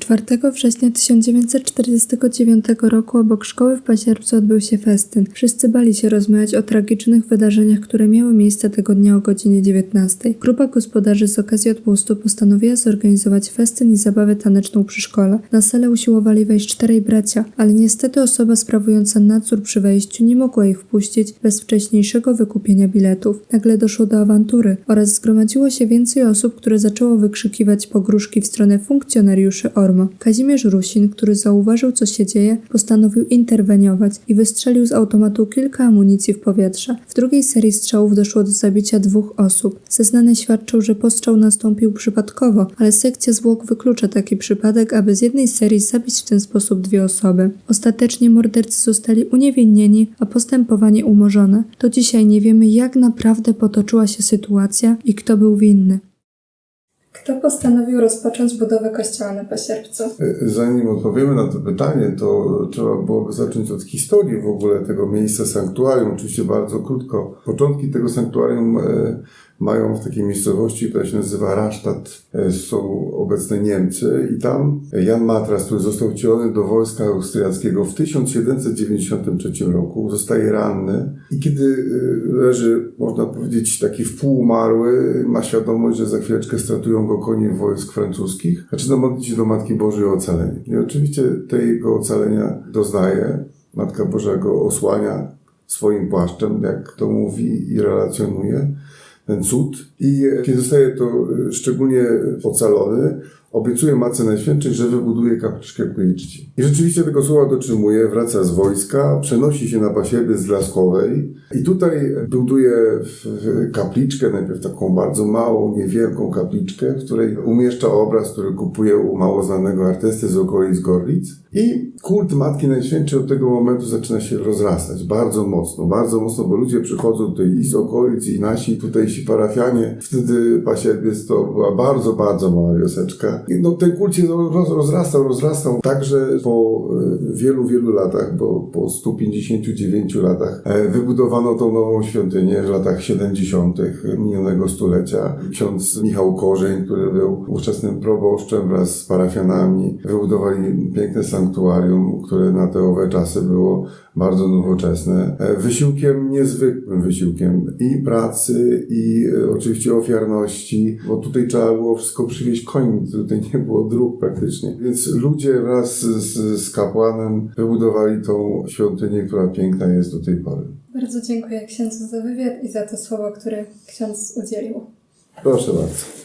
4 września 1949 roku obok szkoły w Pasierbcu odbył się festyn. Wszyscy bali się rozmawiać o tragicznych wydarzeniach, które miały miejsce tego dnia o godzinie 19. Grupa gospodarzy z okazji odpustu postanowiła zorganizować festyn i zabawę taneczną przy szkole. Na salę usiłowali wejść czterej bracia, ale niestety osoba sprawująca nadzór przy wejściu nie mogła ich wpuścić bez wcześniejszego wykupienia biletów. Nagle doszło do awantury oraz zgromadziło się więcej osób, które zaczęło wykrzykiwać pogróżki w stronę funkcjonariuszy Kazimierz Rusin, który zauważył co się dzieje, postanowił interweniować i wystrzelił z automatu kilka amunicji w powietrze. W drugiej serii strzałów doszło do zabicia dwóch osób. Zeznane świadczą, że postrzał nastąpił przypadkowo, ale sekcja zwłok wyklucza taki przypadek, aby z jednej serii zabić w ten sposób dwie osoby. Ostatecznie mordercy zostali uniewinnieni, a postępowanie umorzone. Do dzisiaj nie wiemy, jak naprawdę potoczyła się sytuacja i kto był winny. Kto postanowił rozpocząć budowę kościoła na Pasierbcu? Zanim odpowiemy na to pytanie, to trzeba byłoby zacząć od historii w ogóle tego miejsca sanktuarium. Oczywiście bardzo krótko. Początki tego sanktuarium e, mają w takiej miejscowości, która się nazywa Rastatt. E, Są obecne Niemcy i tam Jan Matras, który został wcielony do wojska austriackiego w 1793 roku, zostaje ranny i kiedy e, leży, można powiedzieć, taki wpółumarły, ma świadomość, że za chwileczkę stratują go konie wojsk francuskich, zaczyna modlić się do Matki Bożej o ocalenie. I oczywiście tego ocalenia doznaje. Matka Boża go osłania swoim płaszczem, jak to mówi i relacjonuje ten cud. I kiedy zostaje to e, szczególnie ocalony, obiecuje Matce Najświętszej, że wybuduje kapliczkę ku jej czci. I rzeczywiście tego słowa dotrzymuje, wraca z wojska, przenosi się na pasierbie z Laskowej i tutaj buduje kapliczkę, najpierw taką bardzo małą, niewielką kapliczkę, w której umieszcza obraz, który kupuje u mało znanego artysty z okolic Gorlic. I kult Matki Najświętszej od tego momentu zaczyna się rozrastać bardzo mocno, bardzo mocno, bo ludzie przychodzą tutaj i z okolic, i nasi tutejsi parafianie. Wtedy Pasierbiec to była bardzo, bardzo mała wioseczka. No, ten kult się roz, rozrastał, rozrastał. Także po e, wielu, wielu latach, bo po 159 latach e, wybudowano tą nową świątynię w latach 70. minionego stulecia. Ksiądz Michał Korzeń, który był ówczesnym proboszczem wraz z parafianami, wybudowali piękne sanktuarium, które na te owe czasy było bardzo nowoczesne. E, Wysiłkiem, niezwykłym wysiłkiem i pracy, i oczywiście ofiarności, bo tutaj trzeba było wszystko przywieźć końmi, tutaj nie było dróg praktycznie. Więc ludzie wraz z, z kapłanem wybudowali tą świątynię, która piękna jest do tej pory. Bardzo dziękuję księdzu za wywiad i za to słowo, które ksiądz udzielił. Proszę bardzo.